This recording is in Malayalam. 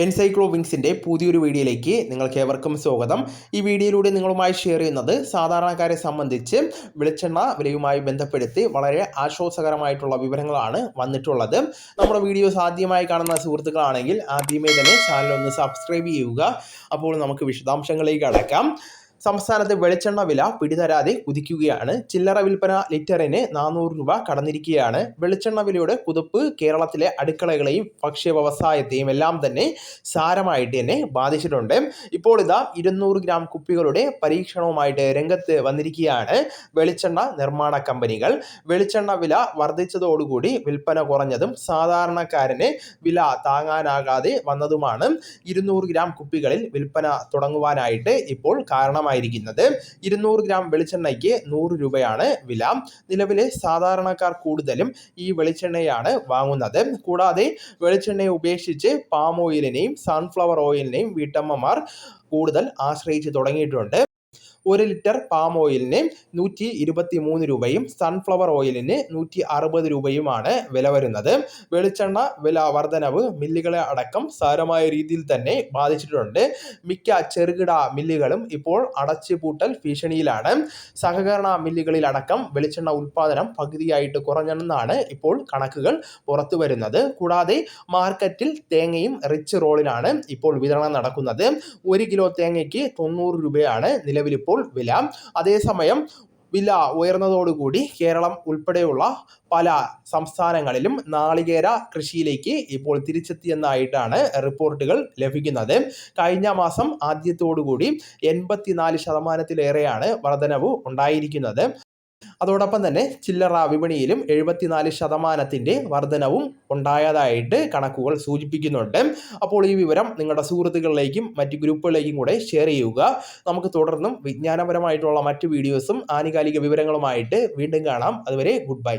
എൻസൈക്ലോ വിങ്സിന്റെ പുതിയൊരു വീഡിയോയിലേക്ക് നിങ്ങൾക്ക് ഏവർക്കും സ്വാഗതം. ഈ വീഡിയോയിലൂടെ നിങ്ങളുമായി ഷെയർ ചെയ്യുന്നത് സാധാരണക്കാരെ സംബന്ധിച്ച് വെളിച്ചെണ്ണ വിലയുമായി ബന്ധപ്പെടുത്തി വളരെ ആശ്വാസകരമായിട്ടുള്ള വിവരങ്ങളാണ് വന്നിട്ടുള്ളത്. നമ്മുടെ വീഡിയോസ് ആദ്യമായി കാണുന്ന സുഹൃത്തുക്കളാണെങ്കിൽ ആദ്യമേ തന്നെ ചാനൽ ഒന്ന് സബ്സ്ക്രൈബ് ചെയ്യുക. അപ്പോൾ നമുക്ക് വിശദാംശങ്ങളിലേക്ക് അടക്കാം. സംസ്ഥാനത്തെ വെളിച്ചെണ്ണ വില പിടിതരാതെ കുതിക്കുകയാണ്. ചില്ലറ വിൽപ്പന ലിറ്ററിന് നാനൂറ് രൂപ കടന്നിരിക്കുകയാണ്. വെളിച്ചെണ്ണ വിലയുടെ കുതിപ്പ് കേരളത്തിലെ അടുക്കളകളെയും ഭക്ഷ്യ വ്യവസായത്തെയും എല്ലാം തന്നെ സാരമായിട്ട് തന്നെ ബാധിച്ചിട്ടുണ്ട്. ഇപ്പോൾ ഇതാ ഇരുന്നൂറ് ഗ്രാം കുപ്പികളുടെ പരീക്ഷണവുമായിട്ട് രംഗത്ത് വന്നിരിക്കുകയാണ് വെളിച്ചെണ്ണ നിർമ്മാണ കമ്പനികൾ. വെളിച്ചെണ്ണ വില വർദ്ധിച്ചതോടുകൂടി വിൽപ്പന കുറഞ്ഞതും സാധാരണക്കാരന് വില താങ്ങാനാകാതെ വന്നതുമാണ്. ഇരുന്നൂറ് ഗ്രാം കുപ്പികളിൽ വിൽപ്പന തുടങ്ങുവാനായിട്ട് ഇപ്പോൾ കാരണമായിരിക്കുന്നത് ഇരുന്നൂറ് ഗ്രാം വെളിച്ചെണ്ണയ്ക്ക് നൂറ് രൂപയാണ് വില. നിലവിലെ സാധാരണക്കാർ കൂടുതലും ഈ വെളിച്ചെണ്ണയാണ് വാങ്ങുന്നത്. കൂടാതെ വെളിച്ചെണ്ണയെ ഉപേക്ഷിച്ച് പാം ഓയിലിനെയും സൺഫ്ലവർ ഓയിലിനെയും വീട്ടമ്മമാർ കൂടുതൽ ആശ്രയിച്ച് തുടങ്ങിയിട്ടുണ്ട്. ഒരു ലിറ്റർ പാം ഓയിലിന് നൂറ്റി ഇരുപത്തി മൂന്ന് രൂപയും സൺഫ്ലവർ ഓയിലിന് നൂറ്റി അറുപത് രൂപയുമാണ് വില വരുന്നത്. വെളിച്ചെണ്ണ വില വർധനവ് മില്ലുകളെ അടക്കം സാരമായ രീതിയിൽ തന്നെ ബാധിച്ചിട്ടുണ്ട്. മിക്ക ചെറുകിട മില്ലുകളും ഇപ്പോൾ അടച്ചുപൂട്ടൽ ഭീഷണിയിലാണ്. സഹകരണ മില്ലുകളിൽ അടക്കം വെളിച്ചെണ്ണ ഉൽപ്പാദനം പകുതിയായിട്ട് കുറഞ്ഞെന്നാണ് ഇപ്പോൾ കണക്കുകൾ പുറത്തു വരുന്നത്. കൂടാതെ മാർക്കറ്റിൽ തേങ്ങയും റിച്ച് റോളിനാണ് ഇപ്പോൾ വിതരണം നടക്കുന്നത്. ഒരു കിലോ തേങ്ങയ്ക്ക് തൊണ്ണൂറ് രൂപയാണ് നിലവിലിപ്പോൾ വില. അതേസമയം വില ഉയർന്നതോടുകൂടി കേരളം ഉൾപ്പെടെയുള്ള പല സംസ്ഥാനങ്ങളിലും നാളികേര കൃഷിയിലേക്ക് ഇപ്പോൾ തിരിച്ചെത്തിയെന്നായിട്ടാണ് റിപ്പോർട്ടുകൾ ലഭിക്കുന്നത്. കഴിഞ്ഞ മാസം ആദ്യത്തോടുകൂടി എൺപത്തിനാല് ശതമാനത്തിലേറെയാണ് വർധനവ് ഉണ്ടായിരിക്കുന്നത്. അതോടൊപ്പം തന്നെ ചില്ലറ വിപണിയിലും എഴുപത്തിനാല് ശതമാനത്തിന്റെ വർധനവും ഉണ്ടായതായിട്ട് കണക്കുകൾ സൂചിപ്പിക്കുന്നുണ്ട്. അപ്പോൾ ഈ വിവരം നിങ്ങളുടെ സുഹൃത്തുക്കളിലേക്കും മറ്റ് ഗ്രൂപ്പുകളിലേക്കും കൂടെ ഷെയർ ചെയ്യുക. നമുക്ക് തുടർന്നും വിജ്ഞാനപരമായിട്ടുള്ള മറ്റ് വീഡിയോസും ആനുകാലിക വിവരങ്ങളുമായിട്ട് വീണ്ടും കാണാം. അതുവരെ ഗുഡ് ബൈ